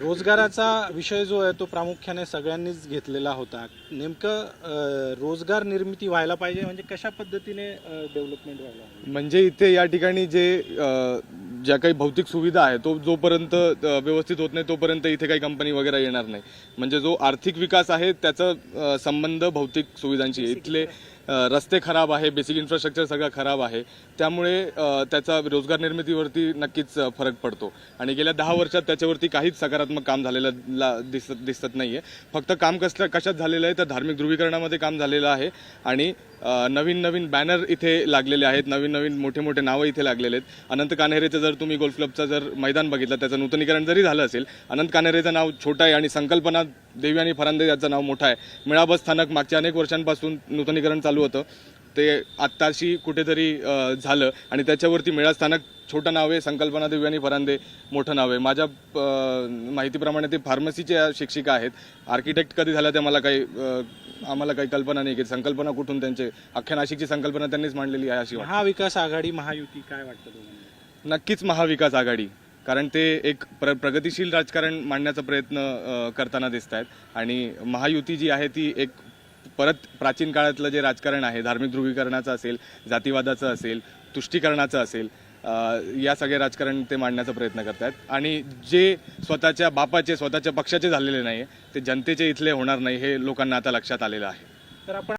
रोजगाराचा विषय जो आहे तो प्रामुख्याने सगळ्यांनीच घेतलेला होता. नेमकं रोजगार निर्मिती व्हायला पाहिजे म्हणजे कशा पद्धतीने डेव्हलपमेंट व्हायला म्हणजे इथे या ठिकाणी जे ज्या काही भौतिक सुविधा आहे तो जोपर्यंत व्यवस्थित होत नाही तोपर्यंत इथे काही कंपनी वगैरे येणार नाही. म्हणजे जो आर्थिक विकास आहे त्याचा संबंध भौतिक सुविधांशी इथले रस्ते खराब आहे बेसिक इन्फ्रास्ट्रक्चर सगळं खराब आहे. त्यामुळे त्याचा रोजगार निर्मितीवरती नक्कीच फरक पडतो. आणि गेल्या दहा वर्षात त्याच्यावरती काहीच सकारात्मक काम झालेलं ला- दिसत दिसत आहे फक्त काम कसलं कशात झालेलं आहे तर धार्मिक ध्रुवीकरणामध्ये काम झालेलं आहे. आणि नवीन नवीन बॅनर इथे लागलेले आहेत नवीन नवीन मोठे मोठे नावं इथे लागलेले आहेत. अनंत कान्हेरेचं जर तुम्ही गोल्फ क्लबचं जर मैदान बघितलं त्याचं नूतनीकरण जरी झालं असेल अनंत कान्हेरेचं नाव छोटं आहे आणि संकल्पना देवी आणि फरांदे याचं नाव मोठं आहे. मिळा बस स्थानक मागच्या अनेक वर्षांपासून नूतनीकरण चालू होतं. ते आत्ताशी कुठेतरी झालं आणि त्याच्यावरती मिळा स्थानक छोटं नाव आहे संकल्पना देवी आणि फरांदे मोठं नाव आहे. माझ्या माहितीप्रमाणे ते फार्मसीच्या शिक्षिका आहेत. आर्किटेक्ट कधी झाल्या त्या मला काही आम्हाला काही कल्पना नाही की संकल्पना कुठून त्यांचे अख्ख्या नाशिकची संकल्पना त्यांनीच मांडलेली आहे अशी वाटते. महाविकास आघाडी महायुती काय वाटतं तुम्हाला? नक्कीच महाविकास आघाडी. कारण ते एक प्र प्रगतिशील राजकारण मांडण्याचा प्रयत्न करताना दिसत आहेत आणि महायुती जी आहे ती एक परत प्राचीन काळातलं जे राजकारण आहे धार्मिक ध्रुवीकरणाचं असेल जातीवादाचं असेल तुष्टीकरणाचं असेल या सगळे राजकारण ते मांडण्याचा प्रयत्न करतात आणि जे स्वतःच्या बापाचे स्वतःच्या पक्षाचे झालेले नाही ते जनतेचे इथले होणार नाही हे लोकांना आता लक्षात आलेलं आहे. तर आपण